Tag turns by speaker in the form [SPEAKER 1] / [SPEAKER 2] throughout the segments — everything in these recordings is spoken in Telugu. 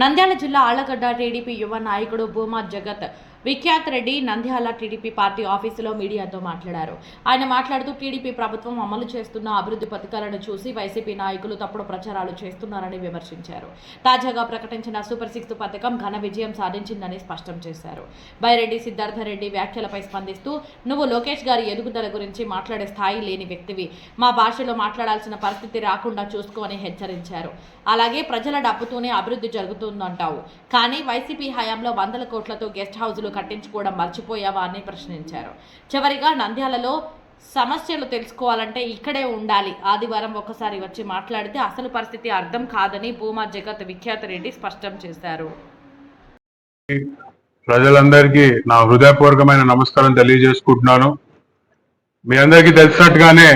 [SPEAKER 1] నంద్యాల జిల్లా ఆళ్ళగడ్డ టీడీపీ యువ నాయకుడు భూమా జగత్ విఖ్యాత్ రెడ్డి నంద్యాల టీడీపీ పార్టీ ఆఫీసులో మీడియాతో మాట్లాడారు. ఆయన మాట్లాడుతూ టీడీపీ ప్రభుత్వం అమలు చేస్తున్న అభివృద్ధి పథకాలను చూసి వైసీపీ నాయకులు తప్పుడు ప్రచారాలు చేస్తున్నారని విమర్శించారు. తాజాగా ప్రకటించిన సూపర్ సిక్స్ పథకం ఘన విజయం సాధించిందని స్పష్టం చేశారు. బైరెడ్డి సిద్ధార్థరెడ్డి వ్యాఖ్యలపై స్పందిస్తూ నువ్వు లోకేష్ గారి ఎదుగుదల గురించి మాట్లాడే స్థాయి లేని వ్యక్తివి. మా భాషలో మాట్లాడాల్సిన పరిస్థితి రాకుండా చూసుకోని హెచ్చరించారు. అలాగే ప్రజల డబ్బుతోనే అభివృద్ధి జరుగుతూ జరుగుతుందంటావు కానీ వైసీపీ హయాంలో వందల కోట్లతో గెస్ట్ హౌజులు కట్టించుకోవడం మర్చిపోయావా అని ప్రశ్నించారు. చివరిగా నంద్యాలలో సమస్యలు తెలుసుకోవాలంటే ఇక్కడే ఉండాలి. ఆదివారం ఒకసారి వచ్చి మాట్లాడితే అసలు పరిస్థితి అర్థం కాదని భూమా జగత్ విఖ్యాత రెడ్డి స్పష్టం చేశారు.
[SPEAKER 2] ప్రజలందరికీ నా హృదయపూర్వకమైన నమస్కారం తెలియజేసుకుంటున్నాను. మీ అందరికీ తెలిసినట్టుగానే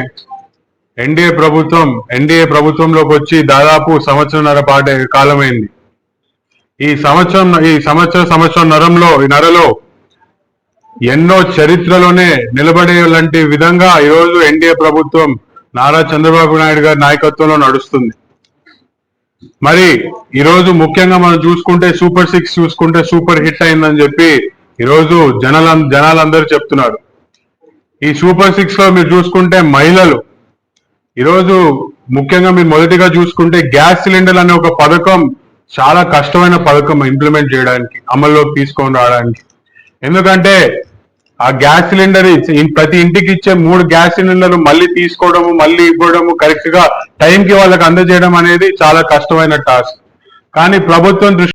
[SPEAKER 2] ఎన్డీఏ ప్రభుత్వం ఎన్డీఏ ప్రభుత్వంలోకి వచ్చి దాదాపు సంవత్సరంన్నర పాటే కాలమైంది. ఈ సంవత్సరం ఈ సంవత్సర సంవత్సరం నరంలో ఈ నరలో ఎన్నో చరిత్రలోనే నిలబడే లాంటి విధంగా ఈరోజు ఎన్డీఏ ప్రభుత్వం నారా చంద్రబాబు నాయుడు గారి నాయకత్వంలో నడుస్తుంది. మరి ఈరోజు ముఖ్యంగా మనం చూసుకుంటే సూపర్ సిక్స్ చూసుకుంటే సూపర్ హిట్ అయిందని చెప్పి ఈరోజు జనాల జనాలందరూ చెప్తున్నారు. ఈ సూపర్ సిక్స్లో మీరు చూసుకుంటే మహిళలు ఈరోజు ముఖ్యంగా మీరు మొదటిగా చూసుకుంటే గ్యాస్ సిలిండర్ అనే ఒక పథకం చాలా కష్టమైన పథకం ఇంప్లిమెంట్ చేయడానికి అమల్లోకి తీసుకొని రావడానికి. ఎందుకంటే ఆ గ్యాస్ సిలిండర్ ప్రతి ఇంటికి ఇచ్చే మూడు గ్యాస్ సిలిండర్లు మళ్ళీ తీసుకోవడము మళ్ళీ ఇవ్వడము కరెక్ట్గా టైంకి వాళ్ళకి అందజేయడం అనేది చాలా కష్టమైన టాస్క్ కానీ ప్రభుత్వం దృష్టి